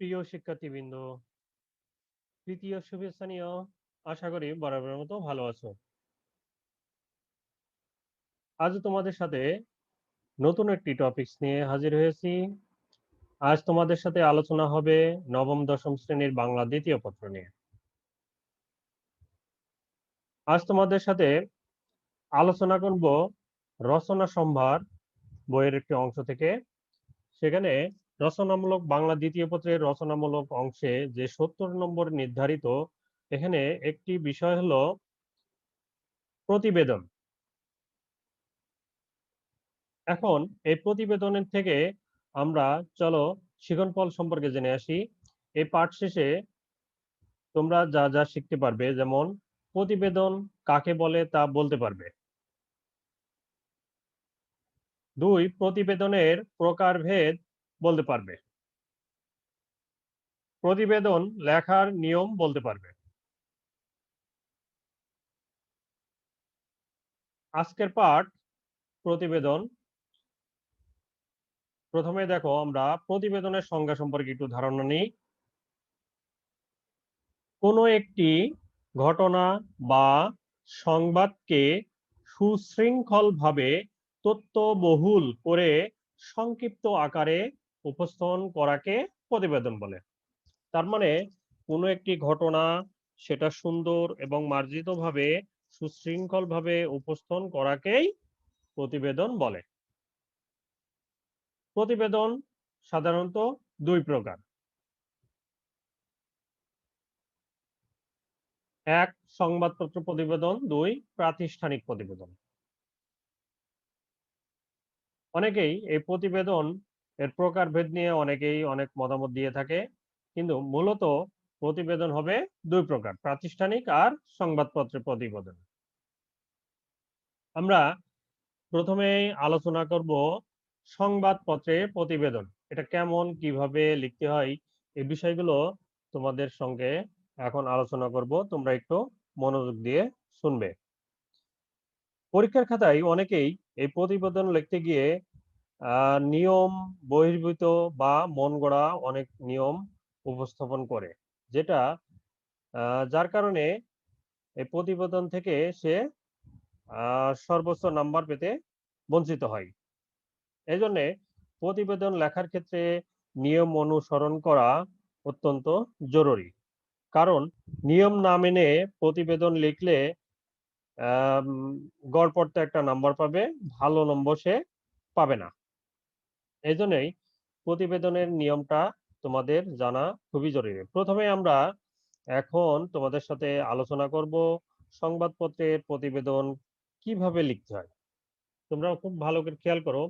প্রিয় শিক্ষার্থীবৃন্দ, তৃতীয় শুভেচ্ছা আশা করি বরাবরের মতো ভালো আছো। আজ তোমাদের সাথে নতুন একটি টপিকস নিয়ে হাজির হয়েছি। আজ তোমাদের সাথে আলোচনা হবে নবম দশম শ্রেণির বাংলা দ্বিতীয় পত্র নিয়ে। আজ তোমাদের সাথে আলোচনা করব রচনা সম্ভার বইয়ের একটি অংশ থেকে। সেখানে রচনামূলক বাংলা দ্বিতীয় পত্রের রচনামূলক অংশে যে সত্তর নম্বর নির্ধারিত, এখানে একটি বিষয় হলো প্রতিবেদন। এখন এই প্রতিবেদনের থেকে আমরা, চলো শিখনফল সম্পর্কে জেনে আসি। এই পাঠ শেষে তোমরা যা যা শিখতে পারবে, যেমন প্রতিবেদন কাকে বলে তা বলতে পারবে। দুই, প্রতিবেদনের প্রকারভেদ বলতে পারবে। প্রতিবেদন, লেখার নিয়ম বলতে পারবে। আজকের পাঠ, প্রতিবেদন। প্রথমে দেখো আমরা প্রতিবেদনের সংজ্ঞা সম্পর্কে একটু ধারণা নিই। কোনো একটি ঘটনা বা সংবাদকে সুশৃঙ্খলভাবে তথ্যবহুল করে সংক্ষিপ্ত আকারে উপস্থাপন করাকে প্রতিবেদন বলে। তার মানে কোনো একটি ঘটনা সেটা সুন্দর এবং মার্জিতভাবে সুশৃঙ্খলভাবে উপস্থাপন করাকেই প্রতিবেদন বলে। প্রতিবেদন সাধারণত দুই প্রকার। এক, সংবাদপত্র প্রতিবেদন। দুই, প্রাতিষ্ঠানিক প্রতিবেদন। অনেকেই এই প্রতিবেদন এর প্রকারভেদ নিয়ে অনেকেই অনেক মতামত দিয়ে থাকে। কিন্তু মূলত প্রতিবেদন হবে দুই প্রকার, প্রাতিষ্ঠানিক আর সংবাদপত্রের প্রতিবেদন। আমরা প্রথমে আলোচনা করব সংবাদপত্রের প্রতিবেদন, এটা কেমন, কীভাবে লিখতে হয়, এই বিষয়গুলো তোমাদের সঙ্গে এখন আলোচনা করব, তোমরা একটু মনোযোগ দিয়ে শুনবে। পরীক্ষার খাতায় অনেকেই এই প্রতিবেদন লিখতে গিয়ে নিয়ম বহির্ভূত বা মন গড়া অনেক নিয়ম উপস্থাপন করে, যেটা যার কারণে এই প্রতিবেদন থেকে সে সর্বোচ্চ নাম্বার পেতে বঞ্চিত হয়। এই জন্যে প্রতিবেদন লেখার ক্ষেত্রে নিয়ম অনুসরণ করা অত্যন্ত জরুরি। কারণ নিয়ম না মেনে প্রতিবেদন লিখলে গড় পড়তে একটা নাম্বার পাবে, ভালো নম্বর সে পাবে না। এই জন্যই প্রতিবেদনের নিয়মটা তোমাদের জানা খুবই জরুরি। প্রথমে আমরা এখন তোমাদের সাথে আলোচনা করব সংবাদপত্রের প্রতিবেদন কীভাবে লিখতে হয়। তোমরা খুব ভালো করে খেয়াল করো।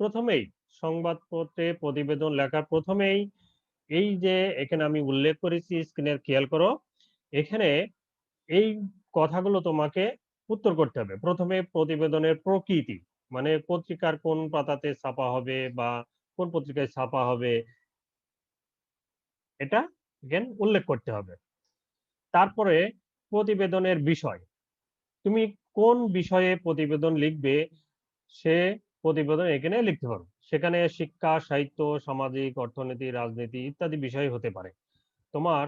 প্রথমেই সংবাদপত্রে প্রতিবেদন লেখার প্রথমেই এই যে এখানে আমি উল্লেখ করেছি স্ক্রিনের খেয়াল করো, এখানে এই কথাগুলো তোমাকে উত্তর করতে হবে। প্রথমে প্রতিবেদনের প্রকৃতি। মানে পত্রিকার কোন পাতাতে ছাপা হবে বা কোন পত্রিকায় ছাপা হবে? এটা এখানে উল্লেখ করতে হবে। তারপরে প্রতিবেদনের বিষয়। তুমি কোন বিষয়ে প্রতিবেদন লিখবে, সে প্রতিবেদন এখানে লিখতে পারো। সেখানে শিক্ষা, সাহিত্য, সামাজিক, অর্থনীতি, রাজনীতি ইত্যাদি বিষয় হতে পারে। তোমার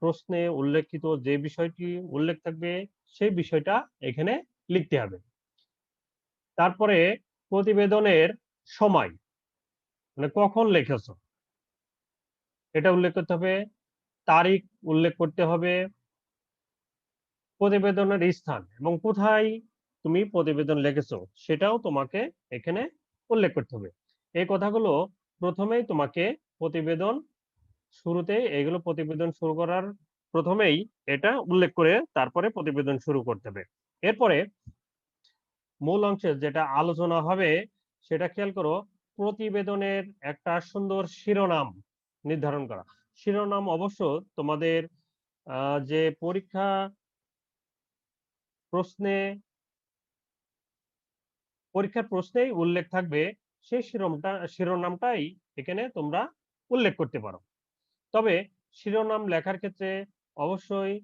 প্রশ্নে উল্লেখিত যে বিষয়টি উল্লেখ থাকবে, সেই বিষয়টা এখানে লিখতে হবে। তারপরে প্রতিবেদনের সময় মানে কখন লিখেছ? এটা উল্লেখ করতে হবে, তারিখ উল্লেখ করতে হবে, প্রতিবেদনের স্থান এবং কোথায় তুমি প্রতিবেদন লিখেছো সেটাও তোমাকে এখানে উল্লেখ করতে হবে। এই কথাগুলো প্রথমেই তোমাকে প্রতিবেদন শুরুতে এগুলো প্রতিবেদন শুরু করার প্রথমেই এটা উল্লেখ করে তারপরে প্রতিবেদন শুরু করতে হবে। এরপরে মূল অংশে যেটা আলোচনা হবে, সেটা খেয়াল করো, প্রতিবেদনের একটা সুন্দর শিরোনাম নির্ধারণ করা। শিরোনাম অবশ্য তোমাদের যে পরীক্ষা প্রশ্নে, পরীক্ষার প্রশ্নেই উল্লেখ থাকবে, সেই শিরোনামটা শিরোনামটাই এখানে তোমরা উল্লেখ করতে পারো। তবে শিরোনাম লেখার ক্ষেত্রে অবশ্যই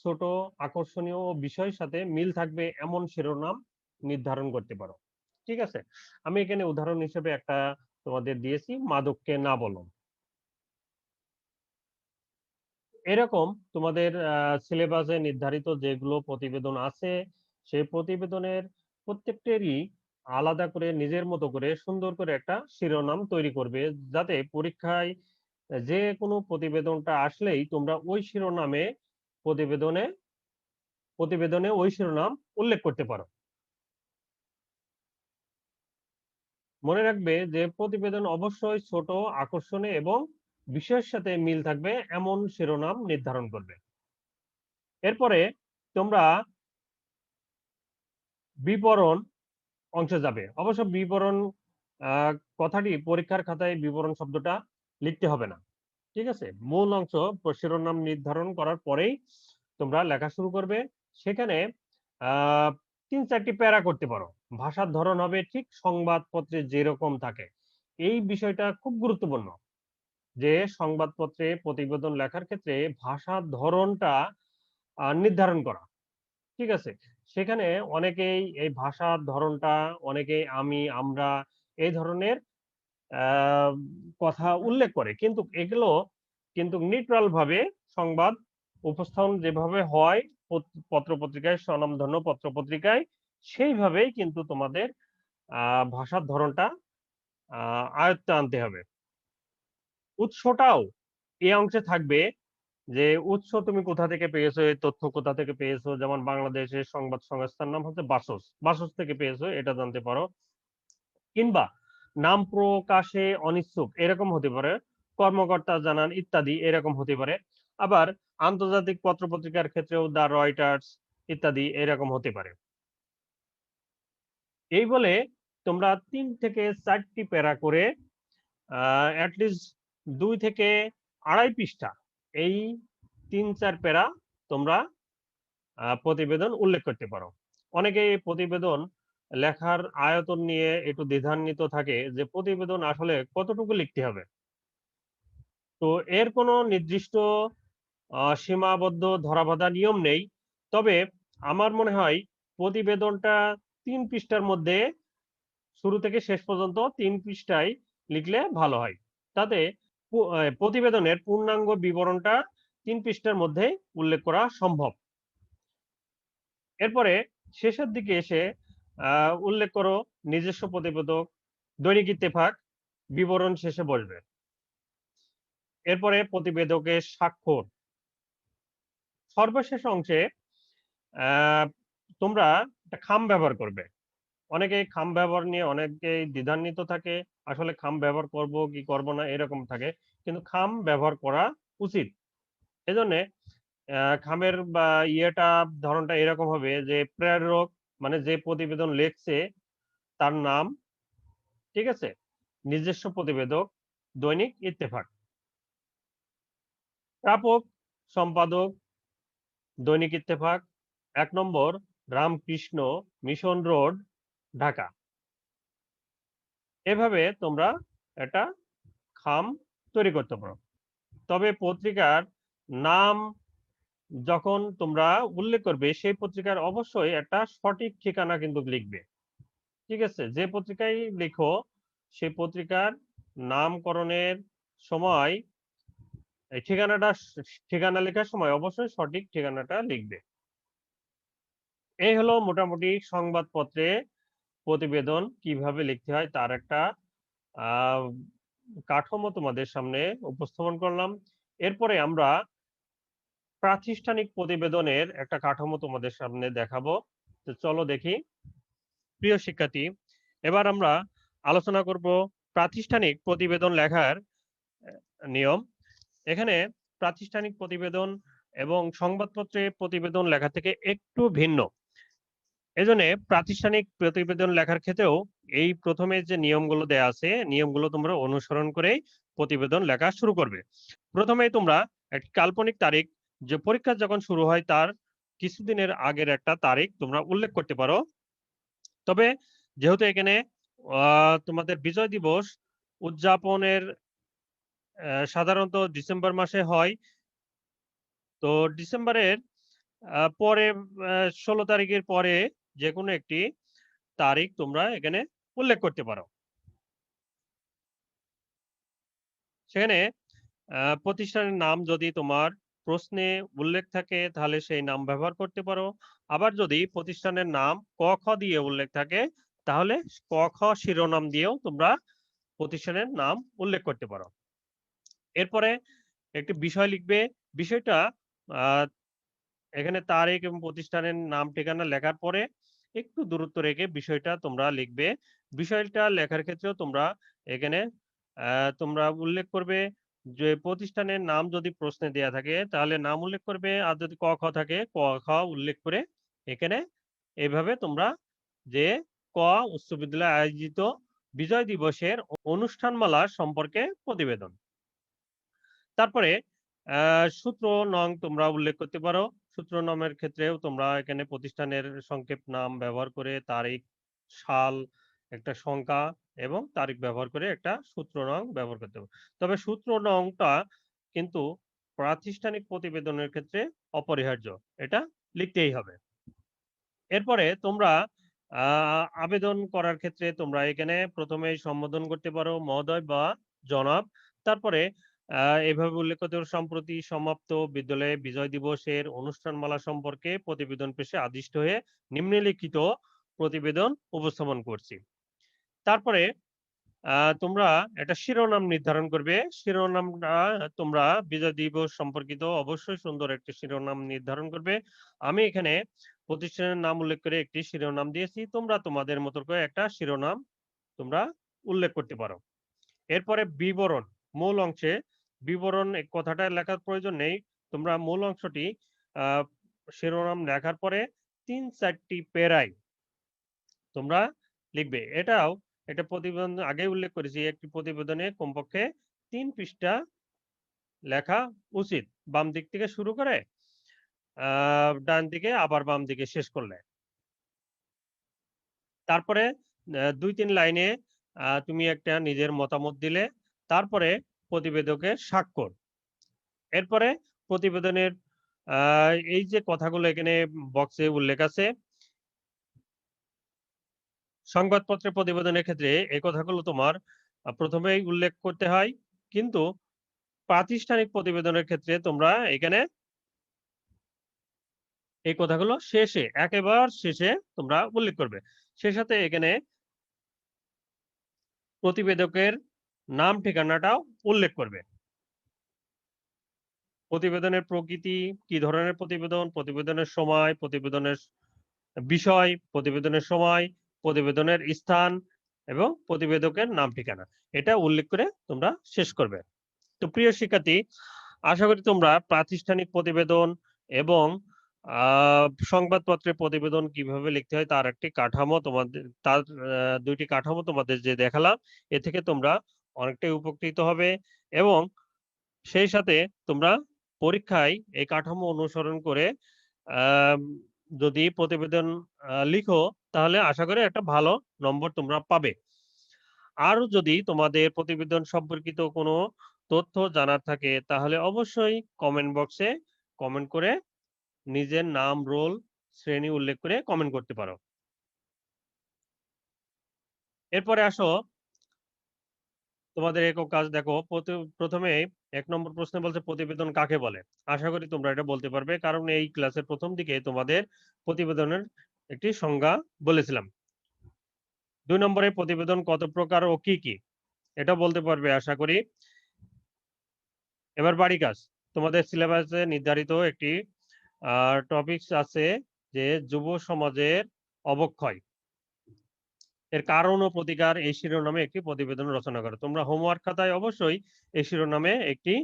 ছোট, আকর্ষণীয় বিষয়ের সাথে মিল থাকবে এমন শিরোনাম নির্ধারণ করতে পারো। ঠিক আছে? আমি এখানে উদাহরণ হিসেবে একটা তোমাদের দিয়েছি, মাদককে না বলো। এরকম তোমাদের সিলেবাসে নির্ধারিত যেগুলো প্রতিবেদন আছে, সেই প্রতিবেদনের প্রত্যেকটারই আলাদা করে, নিজের মতো করে, সুন্দর করে একটা শিরোনাম তৈরি করবে। যাতে পরীক্ষায় যে কোনো প্রতিবেদনটা আসলেই তোমরা ওই শিরোনামে প্রতিবেদনে প্রতিবেদনে ওই শিরোনাম উল্লেখ করতে পারো। মনে রাখবে যে প্রতিবেদন অবশ্যই ছোট আকর্ষণে এবং বিষয়ের সাথে মিল থাকবে, এমন শিরোনাম নির্ধারণ করবে। এরপরে তোমরা বিবরণ অংশে যাবে। অবশ্য বিবরণ কথাটি পরীক্ষার খাতায় বিবরণ শব্দটা লিখতে হবে না। ঠিক আছে? মূল অংশ শিরোনাম নির্ধারণ করার পরেই তোমরা লেখা শুরু করবে। সেখানে তিন চারটি প্যারা করতে পারো। ভাষার ধরন হবে ঠিক সংবাদপত্রে যেরকম থাকে। এই বিষয়টা খুব গুরুত্বপূর্ণ যে সংবাদপত্রে প্রতিবেদন লেখার ক্ষেত্রে ভাষার ধরনটা নির্ধারণ করা। ঠিক আছে? সেখানে অনেকেই এই ভাষার ধরনটা, অনেকেই আমি, আমরা এই ধরনের কথা উল্লেখ করে। কিন্তু এগুলো কিন্তু নিউট্রাল ভাবে সংবাদ উপস্থাপন যেভাবে হয় পত্র পত্রিকায় স্বনামধন্য পত্র পত্রিকায় সেইভাবেই কিন্তু তোমাদের ভাষার ধরনটা আয়ত্তে আনতে হবে। উৎসটাও এই অংশে থাকবে যে, উৎস তুমি কোথা থেকে পেয়েছ, এই তথ্য কোথা থেকে পেয়েছ? যেমন বাংলাদেশের সংবাদ সংস্থার নাম হচ্ছে বাসস। বাসস থেকে পেয়েছ, এটা জানতে পারো। কিংবা নাম প্রকাশে অনিচ্ছুক, এরকম হতে পারে। কর্মকর্তা জানান ইত্যাদি, এরকম হতে পারে। আবার আন্তর্জাতিক পত্র পত্রিকার ক্ষেত্রেও দা রয়টার্স ইত্যাদি, এরকম হতে পারে। এই বলে তোমরা তিন থেকে চারটি প্যারা করে দুই থেকে আড়াই পৃষ্ঠা এই তিন, চার প্যারা তোমরা প্রতিবেদন উল্লেখ করতে পারো। অনেকে এই প্রতিবেদন লেখার আয়তন নিয়ে একটু দ্বিধান্বিত থাকে যে প্রতিবেদন আসলে কতটুকু লিখতে হবে। তো এর কোনো নির্দিষ্ট সীমাবদ্ধ ধরাবাধা নিয়ম নেই। তবে আমার মনে হয় প্রতিবেদনটা তিন পৃষ্ঠার মধ্যে শুরু থেকে শেষ পর্যন্ত তিন পৃষ্ঠায় লিখলে ভালো হয়। তাতে প্রতিবেদনের পূর্ণাঙ্গ বিবরণটা তিন পৃষ্ঠার মধ্যে উল্লেখ করা সম্ভব। এরপরে শেষের দিকে এসে উল্লেখ করো নিজস্ব প্রতিবেদক, দৈনিক ইত্তেফাক, বিবরণ শেষে বসবে। এরপরে প্রতিবেদকের স্বাক্ষর। সর্বশেষ অংশে তোমরা একটা খাম ব্যবহার করবে। অনেকে খাম ব্যবহার নিয়ে অনেকেই দ্বিধান্বিত থাকে, আসলে খাম ব্যবহার করব কি করব না এরকম থাকে। কিন্তু খাম ব্যবহার করা উচিত। এজন্য খামের বা ইয়েটা, ধরনটা এরকম হবে যে, প্রেরক মানে যে প্রতিবেদন লেখছে, তার নাম, ঠিক আছে? নিজস্ব প্রতিবেদক, দৈনিক ইত্তেফাক। প্রাপক, সম্পাদক, দৈনিক ইত্তেফাক, এক number Ramakrishna mission road, Dhaka. এভাবে তোমরা একটা খাম তৈরি করতে পারো। তবে পত্রিকার নাম যখন তোমরা উল্লেখ করবে, সেই পত্রিকার অবশ্যই একটা সঠিক ঠিকানা কিন্তু লিখবে। ঠিক আছে? যে পত্রিকায় লিখো, সেই পত্রিকার নামকরণের সময় ঠিকানাটা ঠিকানা লেখার সময় অবশ্যই সঠিক ঠিকানাটা লিখবে। এই হলো মোটামুটি সংবাদপত্রে প্রতিবেদন কীভাবে লিখতে হয় তার একটা কাঠামো তোমাদের সামনে উপস্থাপন করলাম। এরপরে আমরা প্রাতিষ্ঠানিক প্রতিবেদনের একটা কাঠামো তোমাদের সামনে দেখাবো। তো চলো দেখি। প্রিয় শিক্ষার্থী, এবার আমরা আলোচনা করব প্রাতিষ্ঠানিক প্রতিবেদন লেখার নিয়ম। এখানে প্রাতিষ্ঠানিক প্রতিবেদন এবং সংবাদপত্রে প্রতিবেদন লেখা থেকে একটু ভিন্ন। এজন্য প্রাতিষ্ঠানিক প্রতিবেদন লেখার ক্ষেত্রেও এই প্রথমে যে নিয়মগুলো দেয়া আছে, নিয়মগুলো তোমরা অনুসরণ করে প্রতিবেদন লেখা শুরু করবে। প্রথমে তোমরা একটি কাল্পনিক তারিখ, যে পরীক্ষা যখন শুরু হয় তার কিছুদিনের আগের একটা তারিখ তোমরা উল্লেখ করতে পারো। তবে যেহেতু এখানে তোমাদের বিজয় দিবস উদযাপনের সাধারণত ডিসেম্বর মাসে হয়। তো ডিসেম্বরের পরে ষোলো তারিখের পরে যে কোনো একটি তারিখ তোমরা এখানে উল্লেখ করতে পারো। সেখানে প্রতিষ্ঠানের নাম যদি তোমার প্রশ্নে উল্লেখ থাকে, তাহলে সেই নাম ব্যবহার করতে পারো। আবার যদি প্রতিষ্ঠানের নাম ক, খ দিয়ে উল্লেখ থাকে, তাহলে ক, খ শিরোনাম দিয়েও তোমরা প্রতিষ্ঠানের নাম উল্লেখ করতে পারো। এরপরে একটি বিষয় লিখবে। বিষয়টা এখানে তারিখ এবং প্রতিষ্ঠানের নাম, ঠিকানা লেখার পরে একটু দূরত্ব রেখে বিষয়টা তোমরা লিখবে। বিষয়টা লেখার ক্ষেত্রেও তোমরা এখানে তোমরা উল্লেখ করবে যে প্রতিষ্ঠানের নাম যদি প্রশ্নে দেয়া থাকে, তাহলে নাম উল্লেখ করবে আর যদি ক, খ থাকে, ক, খ উল্লেখ করে এখানে এইভাবে তোমরা যে ক উচ্চ বিদ্যালয়ে আয়োজিত বিজয় দিবসের অনুষ্ঠানমালা সম্পর্কে প্রতিবেদন। তারপরে সূত্র নং তোমরা উল্লেখ করতে পারো। সূত্র নামের ক্ষেত্রেও তোমরা এখানে প্রতিষ্ঠানের সংক্ষেপ নাম ব্যবহার করে তারিখ, সাল, একটা সংখ্যা এবং তারিখ ব্যবহার করে একটা সূত্র নং ব্যবহার করতে পারো তবে সূত্র নংটা কিন্তু প্রাতিষ্ঠানিক প্রতিবেদনের ক্ষেত্রে অপরিহার্য, এটা লিখতেই হবে। এরপরে তোমরা আবেদন করার ক্ষেত্রে তোমরা এখানে প্রথমেই সম্বোধন করতে পারো মহোদয় বা জনাব। তারপরে এভাবে উল্লেখ করতে সম্প্রতি সমাপ্ত বিদ্যালয়ে বিজয় দিবসের অনুষ্ঠানমালা সম্পর্কে প্রতিবেদন পেশে আদিষ্ট হয়ে নিম্নলিখিত প্রতিবেদন উপস্থাপন করছি। তারপরে তোমরা একটা শিরোনাম নির্ধারণ করবে। শিরোনামটা তোমরা বিজয় দিবস সম্পর্কিত অবশ্যই সুন্দর একটি শিরোনাম নির্ধারণ করবে। আমি এখানে প্রতিষ্ঠানের নাম উল্লেখ করে একটি শিরোনাম দিয়েছি। তোমরা তোমাদের মতো করে একটা শিরোনাম তোমরা উল্লেখ করতে পারো। এরপরে বিবরণ, মূল অংশে বিবরণ কথাটা লেখার প্রয়োজন নেই। তোমরা মূল অংশটি শিরোনাম লেখার পরে তিন চারটি পেরাই তোমরা লিখবে। এটাও একটা প্রতিবেদন আগে উল্লেখ করেছি, একটি প্রতিবেদনে কমপক্ষে তিন পৃষ্ঠা লেখা উচিত। বাম দিক থেকে শুরু করে ডান দিকে, আবার বাম দিকে শেষ করলে। তারপরে দুই তিন লাইনে তুমি একটা নিজের মতামত দিলে। তারপরে প্রতিবেদকের স্বাক্ষর। এরপরে প্রতিবেদনের এই যে কথাগুলো এখানে বক্সে উল্লেখ আছে, সংবাদপত্রের প্রতিবেদনের ক্ষেত্রে এই কথাগুলো তোমার প্রথমেই উল্লেখ করতে হয়। কিন্তু প্রাতিষ্ঠানিক প্রতিবেদনের ক্ষেত্রে তোমরা এখানে এই কথাগুলো শেষে, একেবারে শেষে তোমরা উল্লেখ করবে। সে সাথে এখানে প্রতিবেদকের নাম ঠিকানাটাও উল্লেখ করবে। প্রতিবেদনের প্রকৃতি, কি ধরনের প্রতিবেদন, প্রতিবেদনের সময়, প্রতিবেদনের বিষয়, প্রতিবেদনের সময়, প্রতিবেদনের স্থান এবং প্রতিবেদকের নাম ঠিকানা, এটা উল্লেখ করে তোমরা শেষ করবে। তো প্রিয় শিক্ষার্থী, আশা করি তোমরা প্রাতিষ্ঠানিক প্রতিবেদন এবং সংবাদপত্রের প্রতিবেদন কীভাবে লিখতে হয় তার একটি কাঠামো তোমাদের, তার দুইটি কাঠামো তোমাদের যে দেখালাম, এ থেকে তোমরা অনেকটাই উপকৃত হবে এবং সেই সাথে তোমরা পরীক্ষায় এই কাঠামো অনুসরণ করে যদি প্রতিবেদন লিখো, তাহলে আশা করি একটা ভালো নম্বর তোমরা পাবে। আর যদি তোমাদের প্রতিবেদন সম্পর্কিত কোনো তথ্য জানার থাকে, তাহলে অবশ্যই কমেন্ট বক্সে কমেন্ট করে নিজের নাম রোল শ্রেণি উল্লেখ করে কমেন্ট করতে পারো। এরপরে আসো তোমাদের একক কাজ, দেখো প্রথমে এক নম্বর প্রশ্নে বলছে প্রতিবেদন কাকে বলে? আশা করি তোমরা এটা বলতে পারবে। কারণ এই ক্লাসের প্রথম দিকে তোমাদের প্রতিবেদনের একটি সংজ্ঞা বলেছিলাম। দুই নম্বরে প্রতিবেদন কত প্রকার ও কি কি? এটা বলতে পারবে আশা করি। এবার বাড়ি কাজ। তোমাদের সিলেবাসে নির্ধারিত একটি টপিকস আছে যে যুব সমাজের অবক্ষয়। এর কারণ ও প্রতিকার এই শিরোনামে একটি প্রতিবেদন রচনা করো। তোমরা হোমওয়ার্ক খাতায় অবশ্যই এই শিরোনামে একটি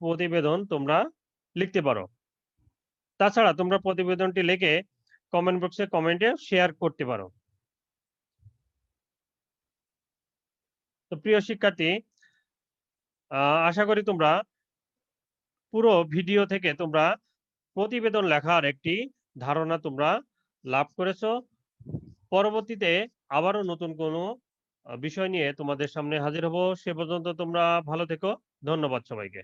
প্রতিবেদন তোমরা লিখতে পারো। তাছাড়া তোমরা প্রতিবেদনটি লিখে কমেন্ট বক্সে কমেন্টে শেয়ার করতে পারো। তো প্রিয় শিক্ষার্থী আশা করি তোমরা পুরো ভিডিও থেকে তোমরা প্রতিবেদন লেখার একটি ধারণা তোমরা লাভ করেছ। পরবর্তীতে আবারও নতুন কোনো বিষয় নিয়ে তোমাদের সামনে হাজির হব। সে পর্যন্ত তোমরা ভালো থেকো। ধন্যবাদ সবাইকে।